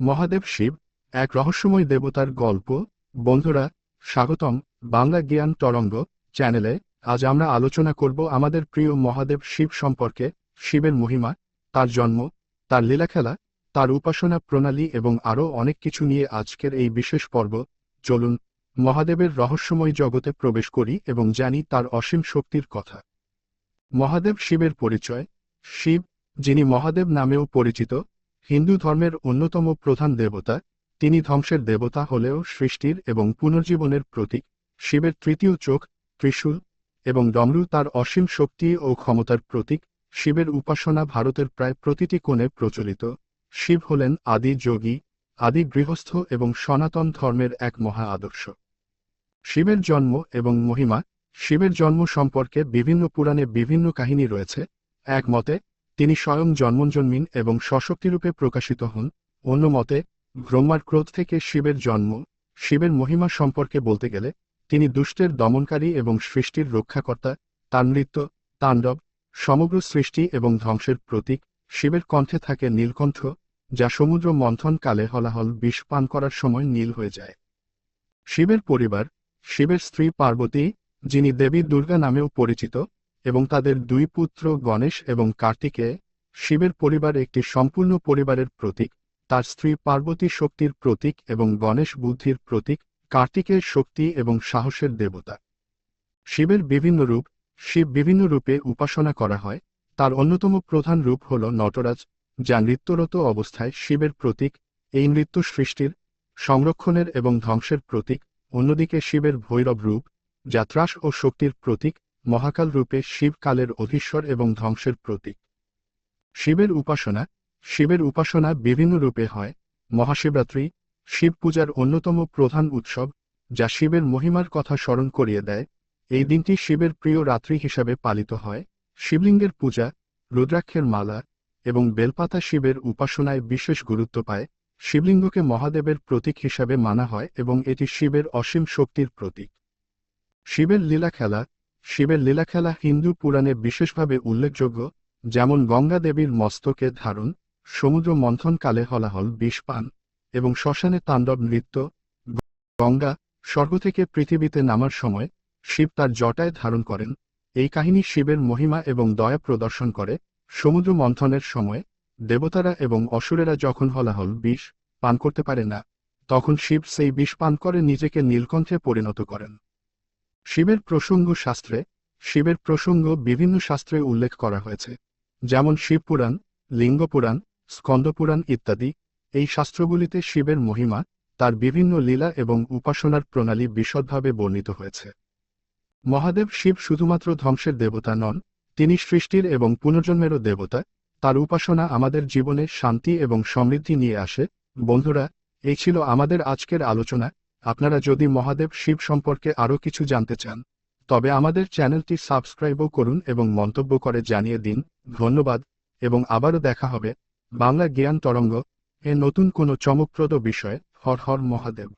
মহাদেব শিব, এক রহস্যময় দেবতার গল্প। বন্ধুরা, স্বাগতম বাংলা জ্ঞান তরঙ্গ চ্যানেলে। আজ আমরা আলোচনা করব আমাদের প্রিয় মহাদেব শিব সম্পর্কে, শিবের মহিমা, তার জন্ম, তার লীলাখেলা, তার উপাসনা প্রণালী এবং আরও অনেক কিছু নিয়ে আজকের এই বিশেষ পর্ব। চলুন, মহাদেবের রহস্যময় জগতে প্রবেশ করি এবং জানি তার অসীম শক্তির কথা। মহাদেব শিবের পরিচয়, শিব, যিনি মহাদেব নামেও পরিচিত হিন্দু ধর্মের অন্যতম প্রধান দেবতা, তিনি ধ্বংসের দেবতা হলেও সৃষ্টির এবং পুনর্জীবনের প্রতীক, শিবের তৃতীয় চোখ, ত্রিশূল, এবং ডমরু তার অসীম শক্তি ও ক্ষমতার প্রতীক, শিবের উপাসনা ভারতের প্রায় প্রতিটি কোণে প্রচলিত। শিব হলেন আদি যোগী, আদি গৃহস্থ এবং সনাতন ধর্মের এক মহা আদর্শ। শিবের জন্ম এবং মহিমা, শিবের জন্ম সম্পর্কে বিভিন্ন পুরাণে বিভিন্ন কাহিনী রয়েছে। এক মতে তিনি স্বয়ং জন্মজন্মিন এবং সশক্তিরূপে প্রকাশিত হন। অন্য মতে, ব্রহ্মার ক্রোধ থেকে শিবের জন্ম, শিবের মহিমা সম্পর্কে বলতে গেলে, তিনি দুষ্টের দমনকারী এবং সৃষ্টির রক্ষাকর্তা, তার নৃত্য, তাণ্ডব, সমগ্র সৃষ্টি এবং ধ্বংসের প্রতীক, শিবের কণ্ঠে থাকে নীলকণ্ঠ, যা সমুদ্র মন্থন কালে হলাহল বিষ পান করার সময় নীল হয়ে যায়। শিবের পরিবার, শিবের স্ত্রী পার্বতী, যিনি দেবী দুর্গা নামেও পরিচিত এবং তাদের দুই পুত্র গণেশ এবং কার্তিকে, শিবের পরিবার একটি সম্পূর্ণ পরিবারের প্রতীক, তার স্ত্রী পার্বতী শক্তির প্রতীক এবং গণেশ বুদ্ধির প্রতীক, কার্তিকের শক্তি এবং সাহসের দেবতা। শিবের বিভিন্ন রূপ, শিব বিভিন্ন রূপে উপাসনা করা হয়, তার অন্যতম প্রধান রূপ হল নটরাজ, যা নৃত্যরত অবস্থায় শিবের প্রতীক, এই নৃত্য সৃষ্টির, সংরক্ষণের এবং ধ্বংসের প্রতীক, অন্যদিকে শিবের ভৈরব রূপ, যা ত্রাস ও শক্তির প্রতীক মহাকাল রূপে শিবকালের অধীশ্বর এবং ধ্বংসের প্রতীক। শিবের উপাসনা শিবের উপাসনা বিভিন্ন রূপে হয়। মহাশিবরাত্রি, শিব পূজার অন্যতম প্রধান উৎসব, যা শিবের মহিমার কথা স্মরণ করিয়ে দেয়। এই দিনটি শিবের প্রিয় রাত্রি হিসাবে পালিত হয়। শিবলিঙ্গের পূজা, রুদ্রাক্ষের মালা এবং বেলপাতা শিবের উপাসনায় বিশেষ গুরুত্ব পায়। শিবলিঙ্গকে মহাদেবের প্রতীক হিসাবে মানা হয় এবং এটি শিবের অসীম শক্তির প্রতীক। শিবের লীলা খেলা শিবের লীলাখেলা হিন্দু পুরাণে বিশেষভাবে উল্লেখযোগ্য, যেমন গঙ্গা দেবীর মস্তকে ধারণ, সমুদ্র মন্থনকালে হলাহল বিষ পান, এবং শ্মশানে তাণ্ডব নৃত্য, গঙ্গা স্বর্গ থেকে পৃথিবীতে নামার সময় শিব তার জটায় ধারণ করেন। এই কাহিনী শিবের মহিমা এবং দয়া প্রদর্শন করে। সমুদ্র মন্থনের সময় দেবতারা এবং অসুরেরা যখন হলাহল বিষ পান করতে পারে না, তখন শিব সেই বিষ পান করে নিজেকে নীলকণ্ঠে পরিণত করেন। শিবের প্রসঙ্গ শাস্ত্রে, শিবের প্রসঙ্গ বিভিন্ন শাস্ত্রে উল্লেখ করা হয়েছে, যেমন শিবপুরাণ লিঙ্গপুরাণ স্কন্দপুরাণ ইত্যাদি। এই শাস্ত্রগুলিতে শিবের মহিমা, তার বিভিন্ন লীলা এবং উপাসনার প্রণালী বিশদভাবে বর্ণিত হয়েছে। মহাদেব শিব শুধুমাত্র ধ্বংসের দেবতা নন, তিনি সৃষ্টির এবং পুনর্জন্মেরও দেবতা। তার উপাসনা আমাদের জীবনে শান্তি এবং সমৃদ্ধি নিয়ে আসে। বন্ধুরা, এই ছিল আমাদের আজকের আলোচনা। আপনারা যদি মহাদেব শিব সম্পর্কে আরও কিছু জানতে চান, তবে আমাদের চ্যানেলটি সাবস্ক্রাইবও করুন এবং মন্তব্য করে জানিয়ে দিন। ধন্যবাদ, এবং আবারও দেখা হবে। বাংলা জ্ঞান তরঙ্গ, এ নতুন কোনো চমকপ্রদ বিষয়ে। হর হর মহাদেব।